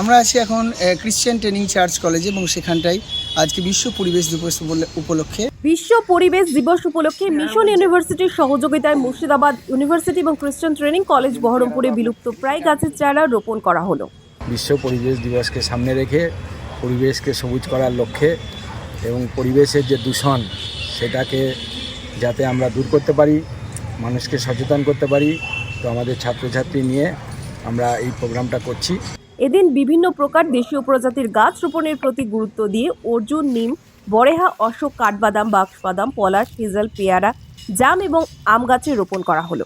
আমরা আছি এখন ক্রিশ্চিয়ান ট্রেনিং চার্চ কলেজে এবং সেখানটায় আজকে বিশ্ব পরিবেশ দিবস উপল- উপলক্ষে। বিশ্ব পরিবেশ দিবস উপলক্ষে মিশন ইউনিভার্সিটির সহযোগিতায় মুর্শিদাবাদ ইউনিভার্সিটি এবং খ্রিস্টান ট্রেনিং কলেজ বহরমপুরে বিলুপ্ত প্রায় গাছের চারা রোপণ করা হলো। বিশ্ব পরিবেশ দিবসকে সামনে রেখে পরিবেশকে সবুজ করার লক্ষ্যে এবং পরিবেশের যে দূষণ সেটাকে যাতে আমরা দূর করতে পারি মানুষকে সচেতন করতে পারি তো আমাদের ছাত্রছাত্রী নিয়ে আমরা এই প্রোগ্রামটা করছি। এদিন বিভিন্ন প্রকার দেশীয় প্রজাতির গাছ রোপণের প্রতি গুরুত্ব দিয়ে অর্জুন নিম বরেহা অশোক কাঠবাদাম বাক্সবাদাম পলাশ হিজল পেয়ারা জাম এবং আম গাছে রোপণ করা হলো।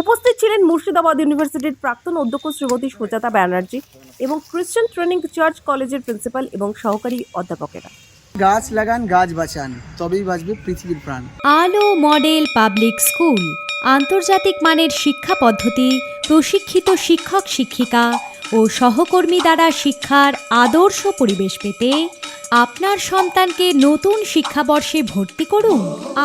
উপস্থিত ছিলেন মুর্শিদাবাদ ইউনিভার্সিটির প্রাক্তন অধ্যক্ষ শ্রীমতী সুজাতা ব্যানার্জি এবং খ্রিস্টান ট্রেনিং চার্চ কলেজের প্রিন্সিপাল এবং সহকারী অধ্যাপকেরা। গাছ লাগান গাছ বাঁচান তবেই বাঁচবে পৃথিবীর প্রাণ। আলো মডেল পাবলিক স্কুল আন্তর্জাতিক মানের শিক্ষা পদ্ধতি প্রশিক্ষিত শিক্ষক শিক্ষিকা ও সহকর্মী দ্বারা শিক্ষার আদর্শ পরিবেশ পেতে আপনার সন্তানকে নতুন শিক্ষাবর্ষে ভর্তি করুন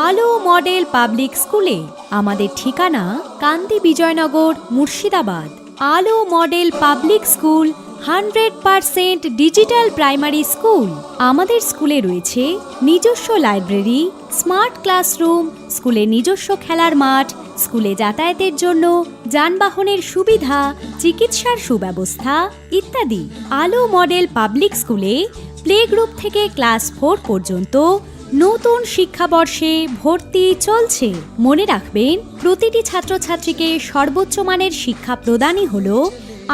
আলো মডেল পাবলিক স্কুলে। আমাদের ঠিকানা Kandi Bijoynagar, Murshidabad. Alo model public school, hundred percent digital primary school. আমাদের স্কুলে রয়েছে নিজস্ব লাইব্রেরি, স্মার্ট ক্লাসরুম স্কুলে নিজস্ব খেলার মাঠ, স্কুলে যাতায়াতের জন্য যানবাহনের সুবিধা, চিকিৎসার সুব্যবস্থা ইত্যাদি। আলো মডেল পাবলিক স্কুলে প্লে গ্রুপ থেকে ক্লাস ফোর পর্যন্ত নতুন শিক্ষাবর্ষে ভর্তি চলছে। মনে রাখবেন, প্রতিটি ছাত্রছাত্রীকে সর্বোচ্চ মানের শিক্ষা প্রদানই হল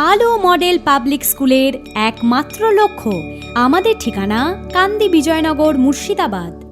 আলো মডেল পাবলিক স্কুলের একমাত্র লক্ষ্য। আমাদের ঠিকানা কান্দি বিজয়নগর মুর্শিদাবাদ।